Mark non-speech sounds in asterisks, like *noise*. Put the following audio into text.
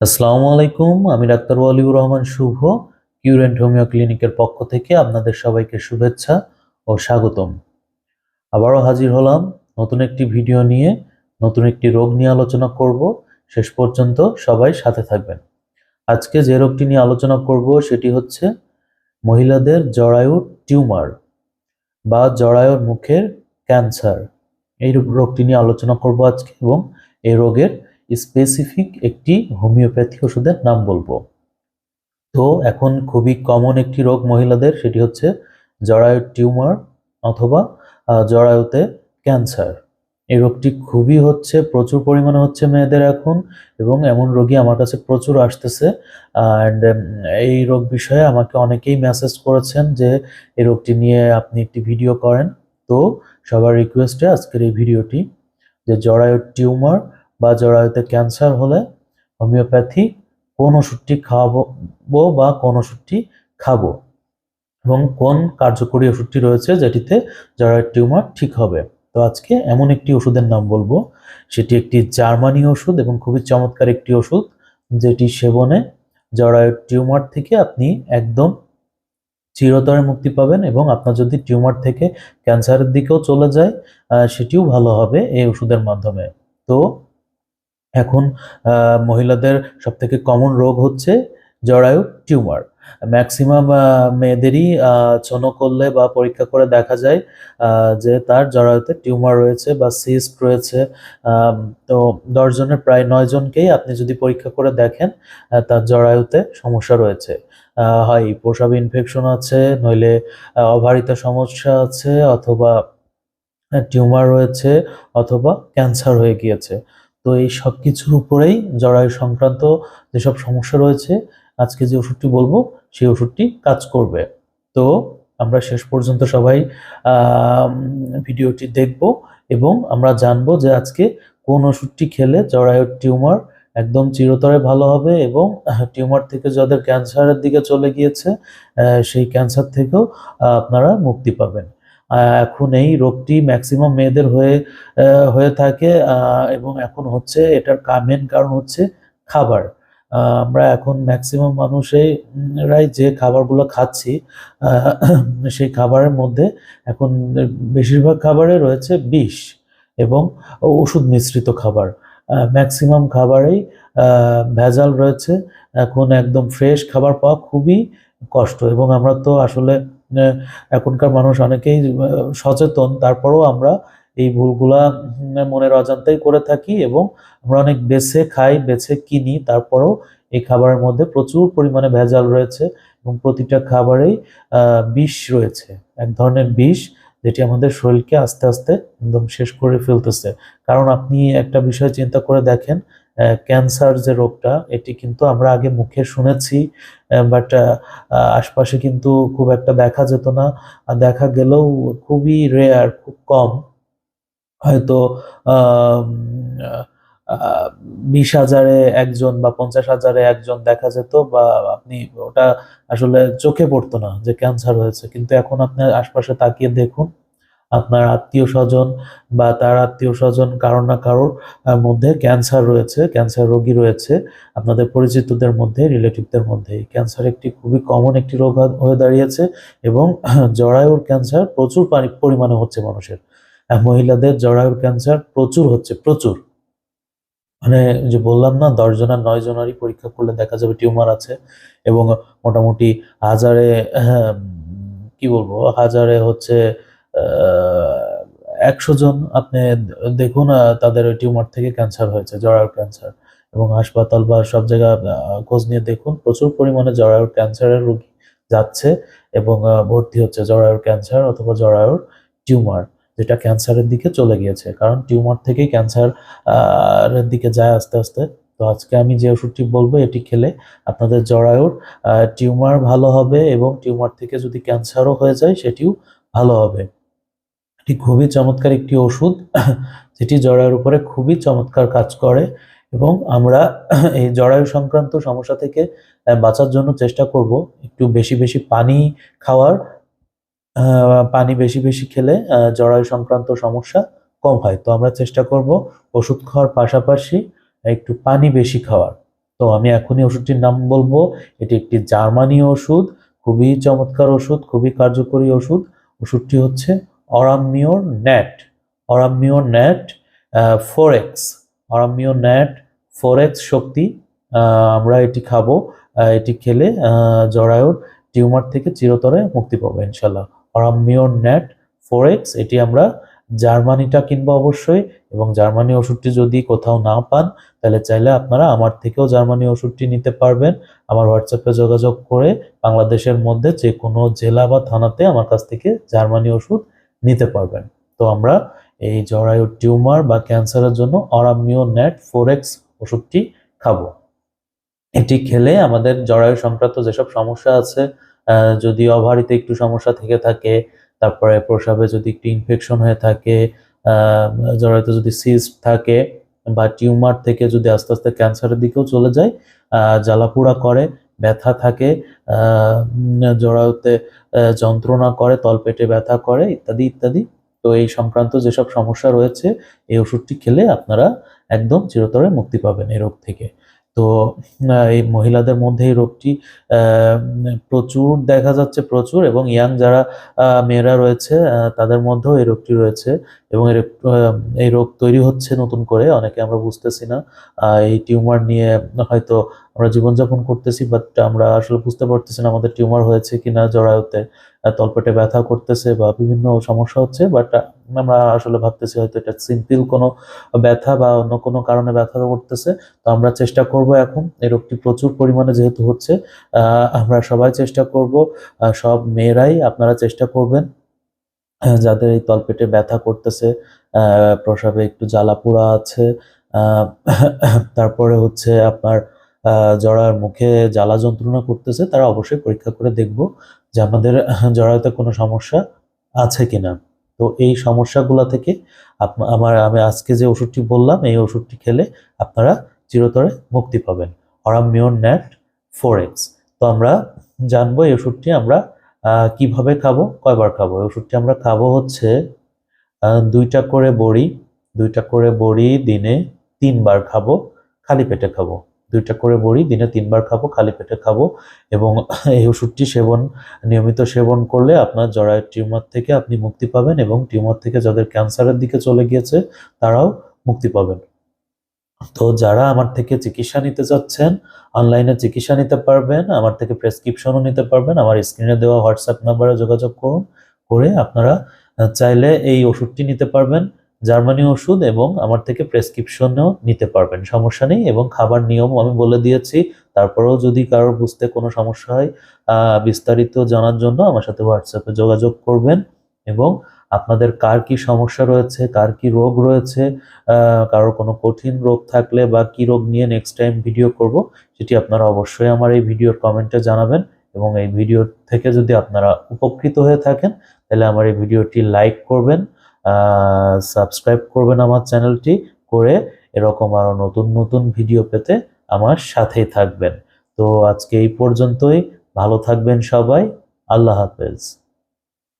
আসসালামু আলাইকুম, আমি doctor Waliur Rahman Shuvo, curent homeo ক্লিনিকের পক্ষ থেকে আপনাদের সবাইকে শুভেচ্ছা ও স্বাগতম। আবারও হাজির হলাম নতুন একটি ভিডিও নিয়ে, নতুন একটি রোগ নিয়ে আলোচনা করব। শেষ পর্যন্ত সবাই সাথে থাকবেন। আজকে যে রোগটি নিয়ে আলোচনা করব সেটি হচ্ছে মহিলাদের জরায়ুর টিউমার বা জরায়ুর মুখের ক্যান্সার। এই রোগটি নিয়ে আলোচনা করব আজকে এবং এই রোগের স্পেসিফিক একটি হোমিওপ্যাথি ওষুধের নাম বলব। তো এখন খুবই কমন একটি রোগ মহিলাদের, সেটি হচ্ছে জরায়ুর টিউমার অথবা জরায়ুতে ক্যান্সার। এই রোগটি খুবই হচ্ছে, প্রচুর পরিমাণে হচ্ছে মেয়েদের এখন এবং এমন রোগী আমার কাছে প্রচুর আসতেছে। অ্যান্ড এই রোগ বিষয়ে আমাকে অনেকেই মেসেজ করেছেন যে, এই রোগটি নিয়ে আপনি একটি ভিডিও করেন। তো সবার রিকোয়েস্টে আজকের এই ভিডিওটি যে জরায়ুর টিউমার বা জরায়ুতে ক্যান্সার হলে হোমিওপ্যাথি কোন ওষুধটি খাওয়াবো বা কোন ওষুধটি খাব এবং কোন কার্যকরী ওষুধটি রয়েছে যেটিতে জরায়ুর টিউমার ঠিক হবে। তো আজকে এমন একটি ওষুধের নাম বলব, সেটি একটি জার্মানি ওষুধ এবং খুবই চমৎকার একটি ওষুধ যেটি সেবনে জরায়ুর টিউমার থেকে আপনি একদম চিরতরে মুক্তি পাবেন এবং আপনার যদি টিউমার থেকে ক্যান্সারের দিকেও চলে যায় সেটিও ভালো হবে এই ওষুধের মাধ্যমে। তো এখন মহিলাদের সব থেকে কমন রোগ হচ্ছে জরায়ু টিউমার। ম্যাক্সিমাম মেয়েদেরই ছোন করলে বা পরীক্ষা করে দেখা যায় যে তার জরায়ুতে টিউমার রয়েছে বা সিস্ট রয়েছে। তো দশ জনের প্রায় নয় জনকেই আপনি যদি পরীক্ষা করে দেখেন তার জরায়ুতে সমস্যা রয়েছে। হয় প্রসাব ইনফেকশন আছে, নইলে অভারিত সমস্যা আছে, অথবা টিউমার রয়েছে, অথবা ক্যান্সার হয়ে গিয়েছে। তো এই সব কিছুর উপরেই জরায়ু সংক্রান্ত যেসব সমস্যা রয়েছে, আজকে যে ওষুধটি বলব, সেই ওষুধটি কাজ করবে। তো আমরা শেষ পর্যন্ত সবাই ভিডিওটি দেখব এবং আমরা জানব যে আজকে কোন ওষুধটি খেলে জরায়ুর টিউমার একদম চিরতরে ভালো হবে এবং টিউমার থেকে যাদের ক্যান্সারের দিকে চলে গিয়েছে সেই ক্যান্সার থেকেও আপনারা মুক্তি পাবেন। এখন এই রোগটি ম্যাক্সিমাম মেয়েদের হয়ে হয়ে থাকে এবং এখন হচ্ছে এটার মেন কারণ হচ্ছে খাবার। আমরা এখন ম্যাক্সিমাম মানুষেরাই যে খাবারগুলো খাচ্ছি সেই খাবারের মধ্যে এখন বেশিরভাগ খাবারে রয়েছে বিষ এবং ওষুধ মিশ্রিত খাবার। ম্যাক্সিমাম খাবারেই ভেজাল রয়েছে। এখন একদম ফ্রেশ খাবার পাওয়া খুবই কষ্ট এবং আমরা তো আসলে এখনকার মানুষ অনেকেই সচেতন। তারপরেও আমরা এই ভুলগুলা মনের অজান্তেই করে থাকি এবং আমরা অনেক বেছে খাই, বেছে কিনি। তারপরেও এই খাবারের মধ্যে প্রচুর পরিমাণে ভেজাল রয়েছে এবং প্রতিটা খাবারেই বিষ রয়েছে। এক ধরনের বিষ যেটি আমাদের শরীরকে আস্তে আস্তে একদম শেষ করে ফেলতেছে। কারণ আপনি একটা বিষয় চিন্তা করে দেখেন ক্যান্সার যে রোগটা, এটি কিন্তু আমরা আগে মুখে শুনেছি বাট আশপাশে কিন্তু খুব একটা দেখা যেত না। দেখা গেলেও খুবই রেয়ার খুব কম। হয়তো বিশ হাজারে একজন বা পঞ্চাশ হাজারে একজন দেখা যেত বা আপনি ওটা আসলে চোখে পড়তো না যে ক্যান্সার হয়েছে। কিন্তু এখন আপনার আশপাশে তাকিয়ে দেখুন আপনার আত্মীয় স্বজন বা তার আত্মীয় স্বজন কারোর না কারোর মধ্যে ক্যান্সার রয়েছে ক্যান্সার রোগী রয়েছে, আপনাদের পরিচিতদের মধ্যে রিলেটিভদের মধ্যে। ক্যান্সার একটি খুবই কমন একটি রোগ হয়ে- দাঁড়িয়েছে এবং *clears throat* জরায়ুর ক্যান্সার প্রচুর পরিমাণে হচ্ছে মানুষের। মহিলাদের জরায়ুর ক্যান্সার প্রচুর হচ্ছে, প্রচুর। মানে যে বললাম না, দশ জনের, নয় জনেরই পরীক্ষা করলে দেখা যাবে টিউমার আছে এবং মোটামুটি হাজারে কি বলব? হাজারে হচ্ছে একশো জন আপনি দেখুন তাদের ওই টিউমার থেকে ক্যান্সার হয়েছে জরায়ুর ক্যান্সার। এবং হাসপাতাল বা সব জায়গায় আহ, খোঁজ নিয়ে দেখুন প্রচুর পরিমাণে জরায়ুর ক্যান্সারের রোগী যাচ্ছে এবং ভর্তি হচ্ছে জরায়ুর ক্যান্সার অথবা জরায়ুর টিউমার যেটা ক্যান্সারের দিকে চলে গিয়েছে। কারণ টিউমার থেকেই ক্যান্সার এর দিকে যায় আস্তে আস্তে। তো আজকে আমি যে ওষুধটি বলব এটি খেলে আপনাদের জরায়ুর টিউমার ভালো হবে এবং টিউমার থেকে যদি ক্যান্সারও হয়ে যায় সেটিও ভালো হবে। এটি খুবই চমৎকার একটি ওষুধ, যেটি জরায়ুর উপরে খুবই চমৎকার কাজ করে এবং আমরা এই জরায়ু সংক্রান্ত সমস্যা থেকে বাঁচার জন্য চেষ্টা করব একটু বেশি বেশি পানি খাওয়ার পানি বেশি বেশি খেলে জরায়ু সংক্রান্ত সমস্যা কম হয়। তো আমরা চেষ্টা করব ওষুধ খাওয়ার পাশাপাশি একটু পানি বেশি খাওয়ার। তো আমি এখনই ওষুধটির নাম বলব, এটি একটি জার্মানি ওষুধ, খুবই চমৎকার ওষুধ, খুবই কার্যকরী ওষুধ। ওষুধটি হচ্ছে অরামিওর ন্যাট অরামিওর ন্যাট ফোর এক্স অরামিওর ন্যাট ফোর এক্স শক্তি আমরা এটি খাব এটি খেলে জরায়ুর টিউমার থেকে চিরতরে মুক্তি পাবো ইনশাল্লাহ অরামিওর ন্যাট ফোর এক্স এটি আমরা জার্মানিটা কিনবো অবশ্যই, এবং জার্মানি ওষুধটি যদি কোথাও না পান, তাহলে চাইলে আপনারা আমার থেকেও জার্মানি ওষুধটি নিতে পারবেন। আমার হোয়াটসঅ্যাপে যোগাযোগ করে বাংলাদেশের মধ্যে যে কোনো জেলা বা থানাতে আমার কাছ থেকে জার্মানি ওষুধ নিতে পারবেন। তো আমরা এই জরায়ু টিউমার বা ক্যান্সারের জন্য অরামিও নেট ফোর এক্স ওষুধটি খাব। এটি খেলে আমাদের জরায়ু সংক্রান্ত যেসব সমস্যা আছে যদি অভারিতে একটু সমস্যা থেকে থাকে, তারপরে প্রসাবে যদি একটু ইনফেকশন হয়ে থাকে জরায়ুতে যদি সিস্ট থাকে বা টিউমার থেকে যদি আস্তে আস্তে ক্যান্সারের দিকেও চলে যায় জ্বালাপোড়া করে ব্যথা থাকে আহ, যন্ত্রণা করে তলপেটে ব্যথা করে ইত্যাদি ইত্যাদি। তো এই সংক্রান্ত যেসব সমস্যা রয়েছে এই ওষুধটি খেলে আপনারা একদম চিরতরে মুক্তি পাবেন এই রোগ থেকে। তো এই মহিলাদের মধ্যে এই রোগটি প্রচুর দেখা যাচ্ছে, প্রচুর এবং ইয়াং যারা মেয়েরা রয়েছে তাদের মধ্যেও এই রোগটি রয়েছে এবং এই রোগ তৈরি হচ্ছে নতুন করে, অনেকে আমরা বুঝতেছি না। এই টিউমার নিয়ে হয়তো আমরা জীবনযাপন করতেছি বাট আমরা আসলে বুঝতে পারতেছি না আমাদের টিউমার হয়েছে কিনা জরায়ুতে। তলপেটে ব্যথা করতেছে বা বিভিন্ন সমস্যা হচ্ছে বাট আমরা আসলে ভাবতেছি হয়তো এটা সিম্পল কোনো ব্যথা বা অন্য কোনো কারণে ব্যথা করতেছে। তো আমরা চেষ্টা করব এখন, এই রোগটি প্রচুর পরিমাণে যেহেতু হচ্ছে আমরা সবাই চেষ্টা করব সব মেয়েরাই আপনারা চেষ্টা করবেন যাদের এই তলপেটে ব্যথা করতেছে প্রসাবে একটু জ্বালা পোড়া আছে তারপরে হচ্ছে আপনার জরার মুখে জ্বালা যন্ত্রণা করতেছে, তারা অবশ্যই পরীক্ষা করে দেখব যে আমাদের *laughs* জরায়ুতে কোনো সমস্যা আছে কিনা। তো এই সমস্যাগুলো থেকে আমার, আমি আজকে যে ওষুধটি বললাম, এই ওষুধটি খেলে আপনারা চিরতরে মুক্তি পাবেন। অরামিওন ন্যাট ফোর এক্স। তো আমরা জানব এই ওষুধটি আমরা কীভাবে খাব, কয়বার খাব? এই ওষুধটি আমরা খাব হচ্ছে দুইটা করে বড়ি, দুইটা করে বড়ি দিনে তিনবার খাব, খালি পেটে খাব। দুইটা করে বড়ি, দিনে তিনবার খাব, খালি পেটে খাব এবং এই ওষুধটি সেবন, নিয়মিত সেবন করলে আপনার জরায়ুর টিউমার থেকে আপনি মুক্তি পাবেন এবং টিউমার থেকে যাদের ক্যান্সারের দিকে চলে গিয়েছে, তারাও মুক্তি পাবেন। তো যারা আমার থেকে চিকিৎসা নিতে চাচ্ছেন অনলাইনে চিকিৎসা নিতে পারবেন, আমার থেকে প্রেসক্রিপশনও নিতে পারবেন, আমার স্ক্রিনে দেওয়া হোয়াটসঅ্যাপ নাম্বারে যোগাযোগ করুন, করে আপনারা চাইলে এই ওষুধটি নিতে পারবেন। জার্মানি ওষুধ এবং আমার থেকে প্রেসক্রিপশনও নিতে পারবেন। সমস্যা নেই এবং খাবার নিয়ম আমি বলে দিয়েছি। তারপরেও যদি কারোর বুঝতে কোনো সমস্যা হয় বিস্তারিত জানার জন্য আমার সাথে হোয়াটসঅ্যাপে যোগাযোগ করবেন এবং আপনাদের কার কি সমস্যা রয়েছে, কার কি রোগ রয়েছে কারোর কোনো কঠিন রোগ থাকলে বা কি রোগ নিয়ে নেক্সট টাইম ভিডিও করব, সেটি আপনারা অবশ্যই আমার এই ভিডিওর কমেন্টে জানাবেন এবং এই ভিডিও থেকে যদি আপনারা উপকৃত হয়ে থাকেন, তাহলে আমার এই ভিডিওটি লাইক করবেন। সাবস্ক্রাইব করবেন আমার চ্যানেলটি করে এরকম আরও নতুন নতুন ভিডিও পেতে আমার সাথেই থাকবেন। তো আজকে এই পর্যন্তই। ভালো থাকবেন সবাই। আল্লাহ হাফেজ।